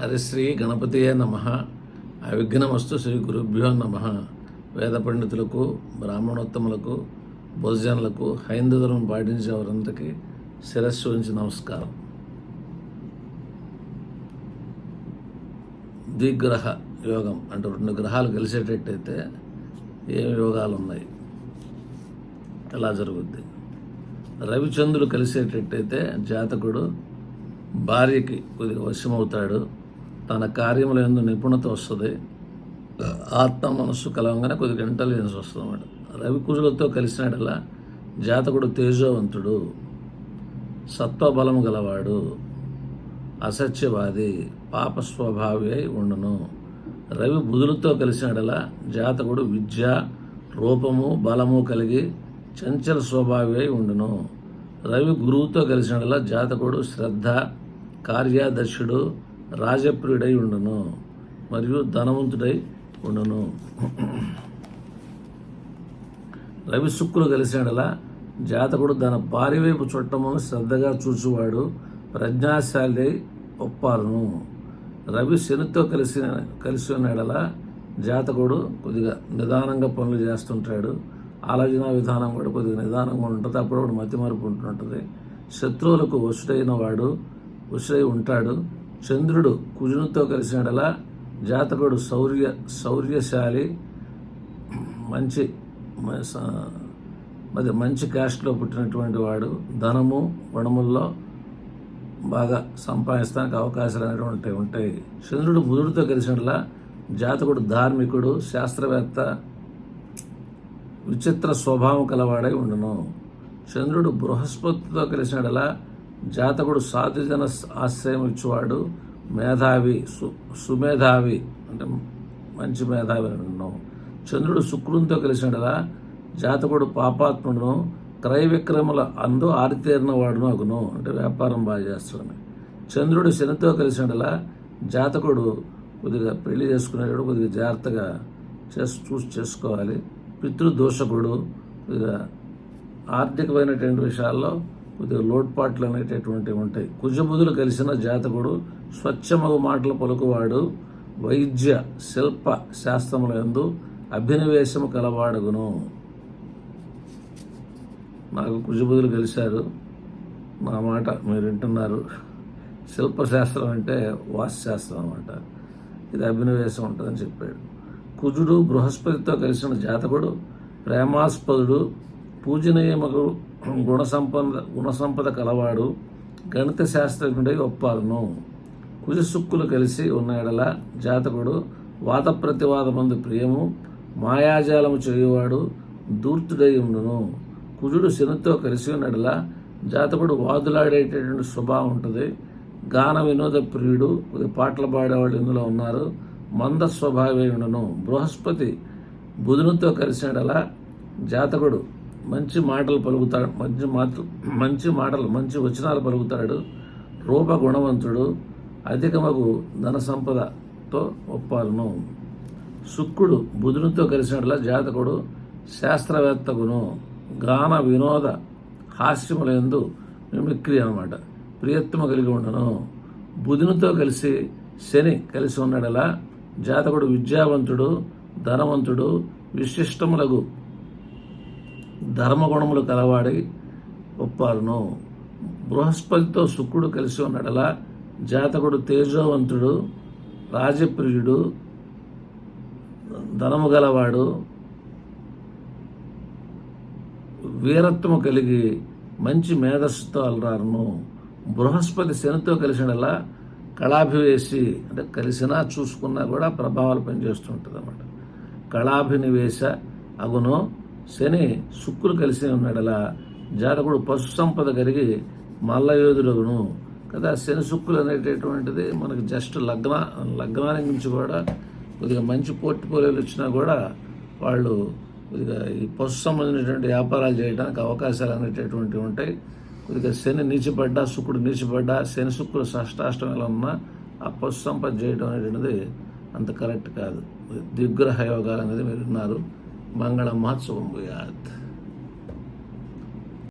హరిశ్రీ గణపతియే నమ. అవిఘ్నమస్తు శ్రీ గురుభ్యో నమ. వేద పండితులకు బ్రాహ్మణోత్తములకు భోజనులకు హైందవులను పాటించే వారందరికీ శిరస్సు ఉంచి నమస్కారం. ద్విగ్రహ యోగం అంటే రెండు గ్రహాలు కలిసేటట్టయితే ఏమి యోగాలు ఉన్నాయి ఎలా జరుగుద్ది? రవిచంద్రులు కలిసేటట్టయితే జాతకుడు భార్యకి కొద్దిగా వశమవుతాడు. తన కార్యముల ఎందు నిపుణత వస్తుంది. ఆత్మ మనస్సు కలవంగానే కొద్దిగా ఇంటెలిజెన్స్ వస్తుంది అన్నమాట. రవి కుజులతో కలిసినాడలా జాతకుడు తేజోవంతుడు సత్వబలం గలవాడు అసత్యవాది పాప స్వభావి అయి ఉండును. రవి బుధులతో కలిసినడలా జాతకుడు విద్య రూపము బలము కలిగి చంచల స్వభావి అయి ఉండును. రవి గురువుతో కలిసినడలా జాతకుడు శ్రద్ధ కార్యదర్శుడు రాజప్రియుడై ఉండును మరియు ధనవంతుడై ఉండును. రవి శుక్రులు కలిసినలా జాతకుడు తన భార్య వైపు చుట్టమును శ్రద్ధగా చూచువాడు ప్రజ్ఞాశాలి ఒప్పారును. రవి శనితో కలిసి కలిసి ఉన్నాడలా జాతకుడు కొద్దిగా నిదానంగా పనులు చేస్తుంటాడు. ఆలోచన విధానం కూడా కొద్దిగా నిదానంగా ఉంటుంది. అప్పుడు మతి మరుపు ఉంటుంటుంది. శత్రువులకు వసుడైన వాడు వసుడై ఉంటాడు. చంద్రుడు కుజునితో కలిసినడలా జాతకుడు శౌర్య శౌర్యశాలి మంచి మరి మంచి క్యాస్ట్లో పుట్టినటువంటి వాడు. ధనము గుణముల్లో బాగా సంపాదించడానికి అవకాశాలు అనేటువంటి ఉంటాయి చంద్రుడు బుధుడితో కలిసినట్లా జాతకుడు ధార్మికుడు శాస్త్రవేత్త విచిత్ర స్వభావం కలవాడై ఉండును. చంద్రుడు బృహస్పతితో కలిసినట్లా జాతకుడు సాధుజన ఆశ్రయం ఇచ్చేవాడు మేధావి సు సుమేధావి అంటే మంచి మేధావి అని ఉండును చంద్రుడు శుక్రునితో కలిసినడలా జాతకుడు పాపాత్ముడును క్రయ విక్రముల అందు ఆరితేరిన వాడును అగును అంటే వ్యాపారం బాగా చేస్తాడని. చంద్రుడు శనితో కలిసినడలా. జాతకుడు కొద్దిగా పెళ్ళి చేసుకునేటప్పుడు కొద్దిగా జాగ్రత్తగా చేసి చూసి చేసుకోవాలి. పితృదోషకుడు కొద్దిగా ఆర్థికమైనటువంటి విషయాల్లో కొద్దిగా లోట్పాట్లు అనేటటువంటివి ఉంటాయి. కుజబుధులు కలిసిన జాతకుడు స్వచ్ఛమగు మాటలు పలుకువాడు వైద్య శిల్ప శాస్త్రముల ఎందు అభినవేశము కలవాడుగును. నాకు కుజబుధులు కలిశారు. నా మాట మీరు వింటున్నారు. శిల్పశాస్త్రం అంటే వాస్తుశాస్త్రం అనమాట ఇది అభినవేశం ఉంటుందని చెప్పాడు. కుజుడు బృహస్పతితో కలిసిన జాతకుడు ప్రేమాస్పదుడు పూజనీయమగు గుణ గుణసంపద గుణ సంపద కలవాడు గణిత శాస్త్రజ్ఞుడై ఒప్పారును. కుజసుక్కులు కలిసి ఉన్న జాతకుడు వాత ప్రతివాదమందు ప్రియము మాయాజాలము చేయువాడు దూర్తుడై ఉండును కుజుడు శనితో కలిసి ఉన్నడల జాతకుడు వాదులాడేటటువంటి స్వభావం ఉంటుంది. గాన వినోద ప్రియుడు కొద్ది పాటలు పాడేవాళ్ళు ఇందులో ఉన్నారు. మంద స్వభావే ఉండును. బృహస్పతి బుధునితో కలిసినడలా జాతకుడు మంచి మాటలు పలుకుతాడు మంచి మాటలు మంచి మాటలు మంచి వచనాలు పలుకుతాడు. రూప గుణవంతుడు అధికమగు ధన సంపదతో ఒప్పాలను. శుక్రుడు బుధునితో కలిసినట్ల జాతకుడు శాస్త్రవేత్తకును. గాన వినోద హాస్యములందు మిమిక్రీ అనమాట ప్రియత్వము కలిగి ఉండను. బుధునితో కలిసి శని కలిసి ఉన్నడలా జాతకుడు విద్యావంతుడు ధనవంతుడు విశిష్టములగు ధర్మగుణములు కలవాడి ఒప్పారును. బృహస్పతితో శుక్రుడు కలిసి ఉన్నడలా జాతకుడు తేజోవంతుడు రాజప్రియుడు ధనము గలవాడు వీరత్వము కలిగి మంచి మేధస్సుతో అలరారును. బృహస్పతి శనితో కలిసినలా కళాభివేశి అంటే కలిసినా చూసుకున్నా కూడా ప్రభావాలు పనిచేస్తుంటుంది అన్నమాట కళాభినివేశ అగును. శని శుక్రులు కలిసి అలా జాతకుడు పశు సంపద కలిగి మల్లయోధుడును కదా శని శుక్రులు అనేటటువంటిది మనకు జస్ట్ లగ్న లగ్నానికి నుంచి కూడా కొద్దిగా మంచి పోర్ట్ఫోలియోలు వచ్చినా కూడా వాళ్ళు కొద్దిగా ఈ పశు సంబంధించినటువంటి వ్యాపారాలు చేయడానికి అవకాశాలు అనేటటువంటివి ఉంటాయి. కొద్దిగా శని నీచిపడ్డా శుక్రుడు నీచిపడ్డా శని శుక్రుడు షష్టాష్టమిలో ఉన్నా ఆ పశు సంపద చేయడం అనేటువంటిది అంత కరెక్ట్ కాదు. దిగ్గ్రహ యోగాలు అనేది మీరు విన్నారు. मंगळमात सोंबूयात